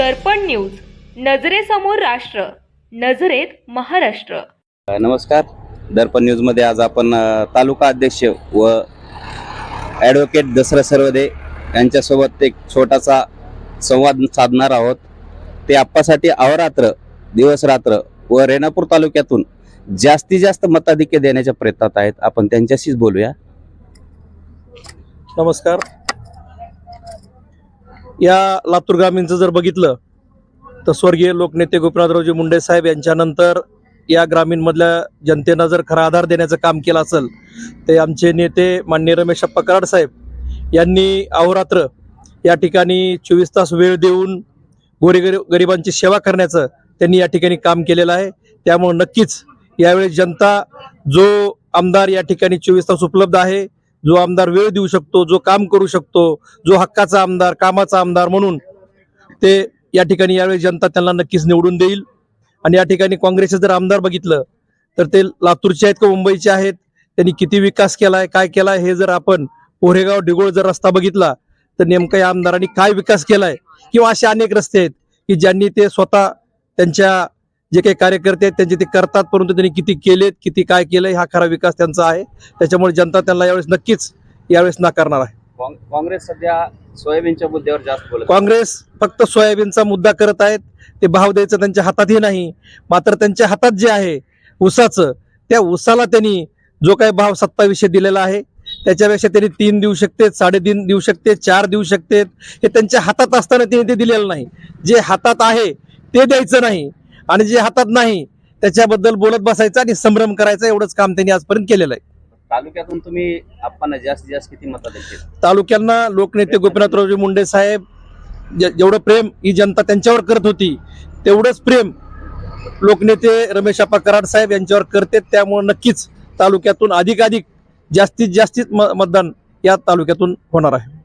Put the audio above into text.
दर्पण news नजरेसमोर राष्ट्र नजरेत महाराष्ट्र. नमस्कार. दर्पण न्यूजमध्ये आज आपण अ, तालुका अध्यक्ष व ॲडव्होकेट दसरा सर्वदे यांच्यासोबत एक छोटासा संवाद साधणार आहोत. ते आप्पासाठी अहोरात्र दिवस रात्र व रेणापूर तालुक्यातून जास्तीत जास्त मताधिक्य देण्याच्या प्रयत्नात आहेत. आपण त्यांच्याशीच बोलूया. नमस्कार. या लातूर ग्रामीणचं जर बघितलं तर स्वर्गीय लोकनेते गोपीनाथरावजी मुंडे साहेब यांच्यानंतर या ग्रामीणमधल्या जनतेनं जर खरा आधार देण्याचं काम केलं असेल ते आमचे नेते माननीय रमेश अप्पा कराड साहेब यांनी अहोरात्र या ठिकाणी चोवीस तास वेळ देऊन गोरी गरिबांची सेवा करण्याचं त्यांनी या ठिकाणी काम केलेलं आहे. त्यामुळं नक्कीच यावेळी जनता जो आमदार या ठिकाणी चोवीस तास उपलब्ध आहे जो आमदार वेळ देऊ शकतो जो काम करू शकतो जो हक्काचा आमदार कामाचा आमदार म्हणून ते या ठिकाणी यावेळी जनता त्यांना नक्कीच निवडून देईल. आणि या ठिकाणी काँग्रेसचे जर आमदार बघितलं तर ते लातूरचे आहेत किंवा मुंबईचे आहेत? त्यांनी किती विकास केलाय काय केलाय हे जर आपण पोहेगाव डिगोळ जर रस्ता बघितला तर नेमका या आमदारांनी काय विकास केलाय? किंवा असे अनेक रस्ते आहेत की ज्यांनी ते स्वतः त्यांच्या जे काही कार्यकर्ते आहेत त्यांचे ते करतात परंतु त्यांनी किती केलेत किती काय केलंय हा खरा विकास त्यांचा आहे. त्याच्यामुळे जनता त्यांना यावेळेस नक्कीच यावेळेस नाकारणार आहे. काँग- काँग्रेस सध्या सोयाबीनच्या मुद्द्यावर जास्त बोलत काँग्रेस फक्त सोयाबीनचा मुद्दा करत आहेत. ते भाव द्यायचं त्यांच्या हातातही नाही. मात्र त्यांच्या हातात जे आहे ऊसाचं त्या ऊसाला त्यांनी जो काही भाव सत्तावीसशे दिलेला आहे त्याच्यापेक्षा त्यांनी तीन देऊ शकते साडेतीन देऊ शकते चार देऊ शकते. हे त्यांच्या हातात असताना त्यांनी ते दिलेलं नाही. जे हातात आहे ते द्यायचं नाही. आणि जे हातात नाही त्याच्याबद्दल बोलत बसायचं आणि संभ्रम करायचा एवढंच काम त्यांनी आजपर्यंत केलेलं आहे. तालुक्यातून तुम्ही आपण जास्तीत जास्त किती मताधिक्य तालुक्यांना लोकनेते गोपीनाथरावजी मुंडे साहेब जे- जेवढं प्रेम ही जनता त्यांच्यावर करत होती तेवढंच प्रेम लोकनेते रमेश आप्पा कराड साहेब यांच्यावर करते. त्यामुळे नक्कीच तालुक्यातून अधिकाधिक जास्तीत जास्तीत म- मतदान या तालुक्यातून होणार आहे.